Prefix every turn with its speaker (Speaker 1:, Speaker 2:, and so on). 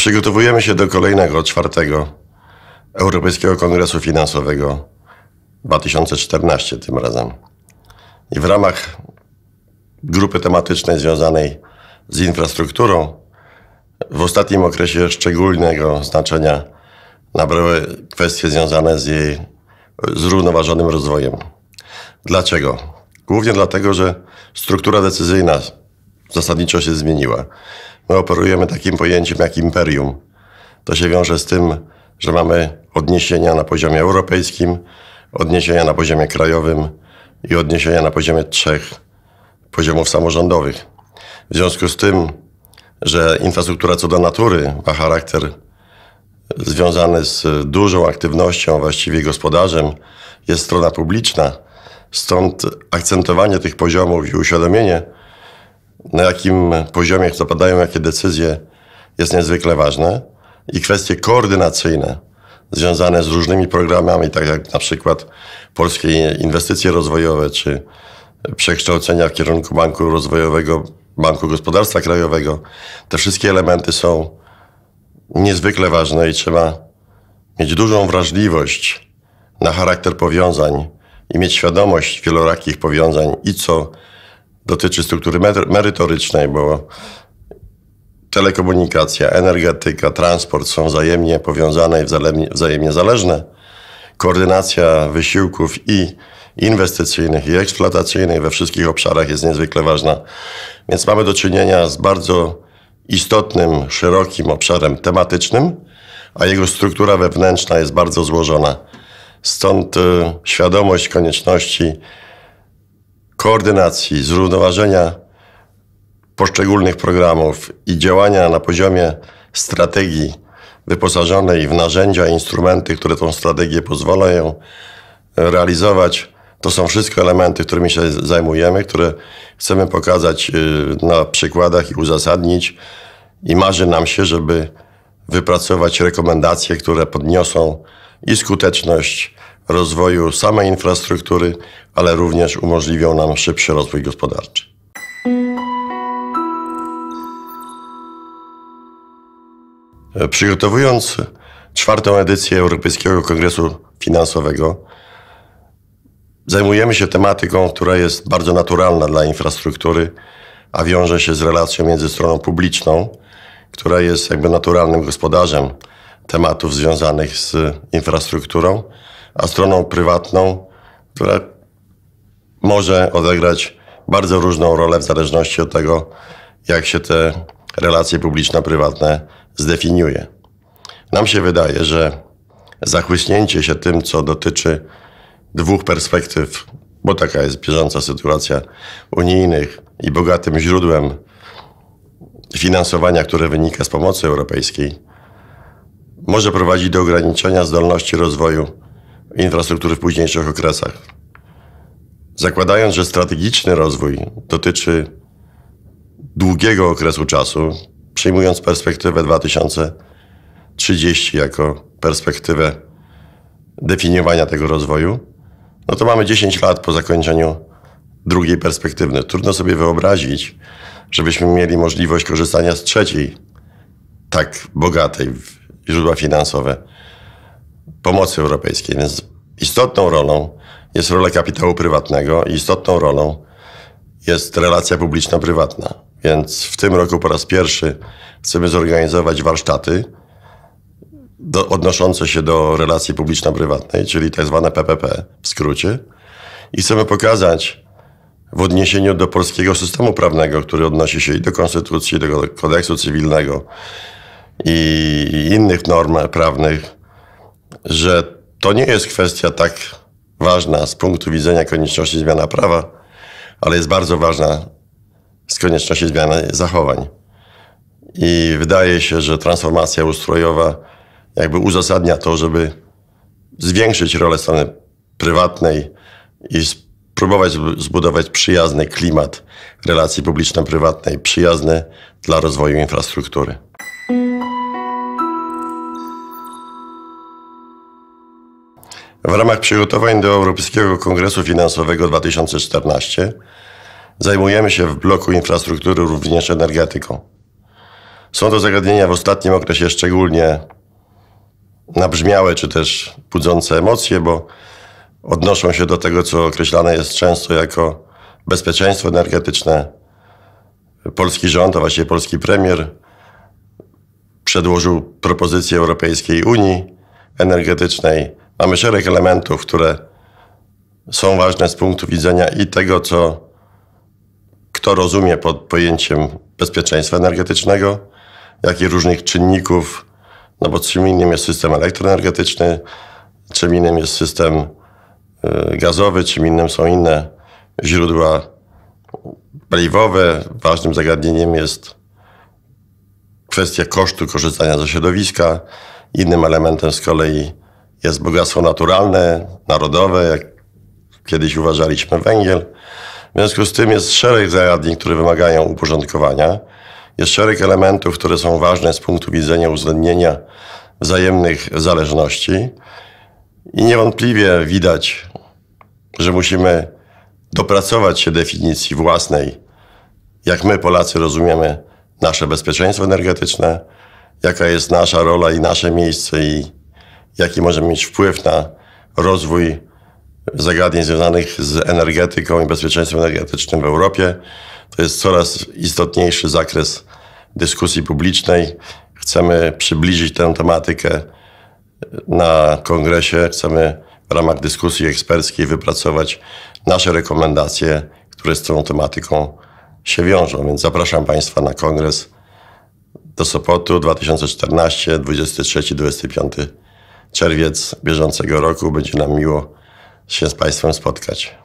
Speaker 1: Przygotowujemy się do kolejnego, czwartego Europejskiego Kongresu Finansowego 2014 tym razem. I w ramach grupy tematycznej związanej z infrastrukturą w ostatnim okresie szczególnego znaczenia nabrały kwestie związane z jej zrównoważonym rozwojem. Dlaczego? Głównie dlatego, że struktura decyzyjna zasadniczo się zmieniła. My operujemy takim pojęciem jak imperium. To się wiąże z tym, że mamy odniesienia na poziomie europejskim, odniesienia na poziomie krajowym i odniesienia na poziomie trzech poziomów samorządowych. W związku z tym, że infrastruktura co do natury ma charakter związany z dużą aktywnością, właściwie gospodarzem, jest strona publiczna. Stąd akcentowanie tych poziomów i uświadomienie, na jakim poziomie zapadają jakie decyzje, jest niezwykle ważne. I kwestie koordynacyjne, związane z różnymi programami, tak jak na przykład polskie inwestycje rozwojowe, czy przekształcenia w kierunku Banku Rozwojowego, Banku Gospodarstwa Krajowego. Te wszystkie elementy są niezwykle ważne i trzeba mieć dużą wrażliwość na charakter powiązań i mieć świadomość wielorakich powiązań i co dotyczy struktury merytorycznej, bo telekomunikacja, energetyka, transport są wzajemnie powiązane i wzajemnie zależne. Koordynacja wysiłków i inwestycyjnych, i eksploatacyjnych we wszystkich obszarach jest niezwykle ważna. Więc mamy do czynienia z bardzo istotnym, szerokim obszarem tematycznym, a jego struktura wewnętrzna jest bardzo złożona. Stąd y, świadomość konieczności koordynacji, zrównoważenia poszczególnych programów i działania na poziomie strategii wyposażonej w narzędzia i instrumenty, które tą strategię pozwalają realizować, to są wszystko elementy, którymi się zajmujemy, które chcemy pokazać y, na przykładach i uzasadnić. I marzy nam się, żeby wypracować rekomendacje, które podniosą i skuteczność rozwoju samej infrastruktury, ale również umożliwią nam szybszy rozwój gospodarczy. Przygotowując czwartą edycję Europejskiego Kongresu Finansowego, zajmujemy się tematyką, która jest bardzo naturalna dla infrastruktury, a wiąże się z relacją między stroną publiczną, która jest jakby naturalnym gospodarzem tematów związanych z infrastrukturą, a stroną prywatną, która może odegrać bardzo różną rolę w zależności od tego, jak się te relacje publiczno-prywatne zdefiniuje. Nam się wydaje, że zachłyśnięcie się tym, co dotyczy dwóch perspektyw, bo taka jest bieżąca sytuacja unijnych i bogatym źródłem finansowania, które wynika z pomocy europejskiej, może prowadzić do ograniczenia zdolności rozwoju infrastruktury w późniejszych okresach. Zakładając, że strategiczny rozwój dotyczy długiego okresu czasu, przyjmując perspektywę 2030 jako perspektywę definiowania tego rozwoju, no to mamy 10 lat po zakończeniu drugiej perspektywy. Trudno sobie wyobrazić, żebyśmy mieli możliwość korzystania z trzeciej, tak bogatej w źródła finansowe pomocy europejskiej. Więc istotną rolą jest rola kapitału prywatnego i istotną rolą jest relacja publiczno-prywatna. Więc w tym roku po raz pierwszy chcemy zorganizować warsztaty do, odnoszące się do relacji publiczno-prywatnej, czyli tak zwane PPP w skrócie. I chcemy pokazać w odniesieniu do polskiego systemu prawnego, który odnosi się i do konstytucji, i do kodeksu cywilnego i innych norm prawnych, że to nie jest kwestia tak ważna z punktu widzenia konieczności zmiany prawa, ale jest bardzo ważna z konieczności zmiany zachowań. I wydaje się, że transformacja ustrojowa jakby uzasadnia to, żeby zwiększyć rolę strony prywatnej i spróbować zbudować przyjazny klimat relacji publiczno-prywatnej, przyjazny dla rozwoju infrastruktury. W ramach przygotowań do Europejskiego Kongresu Finansowego 2014 zajmujemy się w bloku infrastruktury również energetyką. Są to zagadnienia w ostatnim okresie szczególnie nabrzmiałe, czy też budzące emocje, bo odnoszą się do tego, co określane jest często jako bezpieczeństwo energetyczne. Polski rząd, a właściwie polski premier, przedłożył propozycję Europejskiej Unii Energetycznej. Mamy szereg elementów, które są ważne z punktu widzenia i tego, co kto rozumie pod pojęciem bezpieczeństwa energetycznego, jak i różnych czynników, no bo czym innym jest system elektroenergetyczny, czym innym jest system y, gazowy, czym innym są inne źródła paliwowe. Ważnym zagadnieniem jest kwestia kosztu korzystania ze środowiska. Innym elementem z kolei jest bogactwo naturalne, narodowe, jak kiedyś uważaliśmy węgiel. W związku z tym jest szereg zagadnień, które wymagają uporządkowania. Jest szereg elementów, które są ważne z punktu widzenia uwzględnienia wzajemnych zależności. I niewątpliwie widać, że musimy dopracować się definicji własnej, jak my Polacy rozumiemy nasze bezpieczeństwo energetyczne, jaka jest nasza rola i nasze miejsce i jaki możemy mieć wpływ na rozwój zagadnień związanych z energetyką i bezpieczeństwem energetycznym w Europie. To jest coraz istotniejszy zakres dyskusji publicznej. Chcemy przybliżyć tę tematykę na kongresie. Chcemy w ramach dyskusji eksperckiej wypracować nasze rekomendacje, które z tą tematyką się wiążą. Więc zapraszam Państwa na kongres do Sopotu 2014, 23-25 czerwiec bieżącego roku. Będzie nam miło się z Państwem spotkać.